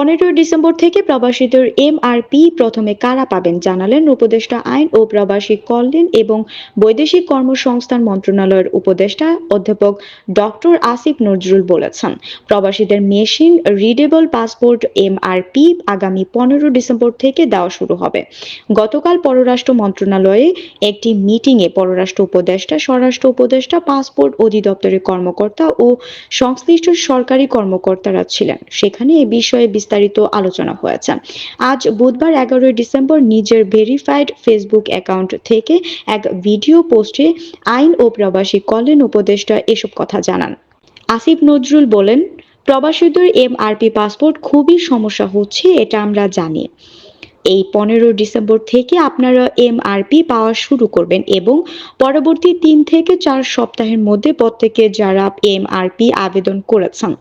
পনেরোই ডিসেম্বর থেকে প্রবাসীদের এমআরপি প্রথমে কারা পাবেন জানালেন উপদেষ্টা আইন ও প্রবাসী কল্যাণ এবং বৈদেশিক কর্মসংস্থান মন্ত্রণালয়ের উপদেষ্টা অধ্যাপক ডক্টর আসিফ নজরুল বলেছেন, প্রবাসীদের মেশিন, রিডেবল পাসপোর্ট, এমআরপি আগামী পনেরো ডিসেম্বর থেকে দেওয়া শুরু হবে। গতকাল পররাষ্ট্র মন্ত্রণালয়ে একটি মিটিংয়ে পররাষ্ট্র উপদেষ্টা, স্বরাষ্ট্র উপদেষ্টা, পাসপোর্ট অধিদপ্তরের কর্মকর্তা ও সংশ্লিষ্ট সরকারি কর্মকর্তারা ছিলেন। সেখানে এ বিষয়ে বিস্তারিত আলোচনা হয়েছে। আজ বুধবার এগারোই ডিসেম্বর নিজের ভেরিফাইড ফেসবুক অ্যাকাউন্ট থেকে এক ভিডিও পোস্টে আইন ও প্রবাসী কল্যাণ উপদেষ্টা এসব কথা জানান। আসিফ নজরুল বলেন, প্রবাসীদের এমআরপি পাসপোর্ট খুবই সমস্যা হচ্ছে, এটা আমরা জানি। এই পনেরো ডিসেম্বর থেকে আপনারা এমআরপি পাওয়া শুরু করবেন এবং পরবর্তী তিন থেকে চার সপ্তাহের মধ্যে প্রত্যেকে যারা এমআরপি আবেদন করেছেন,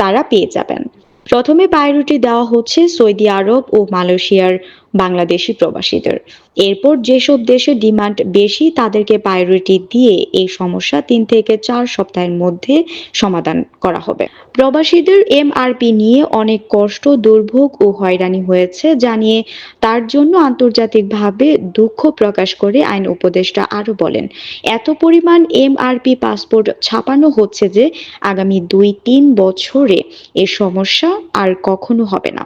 তারা পেয়ে যাবেন। প্রথমে প্রায়োরিটি দেওয়া হচ্ছে সৌদি আরব ও মালয়েশিয়ার বাংলাদেশি প্রবাসীদের। এরপর যেসব দেশে ডিমান্ড বেশি, তাদেরকে প্রায়োরিটি দিয়ে এই সমস্যা তিন থেকে চার সপ্তাহের মধ্যে সমাধান করা হবে। প্রবাসীদের এমআরপি নিয়ে অনেক কষ্ট, দুর্ভোগ ও হয়রানি হয়েছে, জানিয়ে তার জন্য আন্তর্জাতিকভাবে দুঃখ প্রকাশ করে আইন উপদেষ্টা আরও বলেন, এত পরিমাণ এমআরপি পাসপোর্ট ছাপানো হচ্ছে যে আগামী দুই তিন বছরে এ সমস্যা আর কখনো হবে না।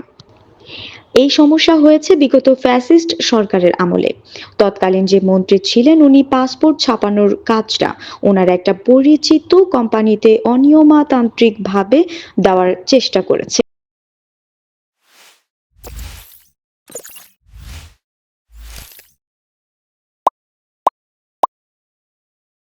এই সমস্যা হয়েছে বিগত ফ্যাসিস্ট সরকারের আমলে। তৎকালীন যে মন্ত্রী ছিলেন, উনি পাসপোর্ট ছাপানোর কাজটা, ওনার একটা পরিচিত কোম্পানিতে অনিয়মতান্ত্রিকভাবে দেওয়ার চেষ্টা করেছে।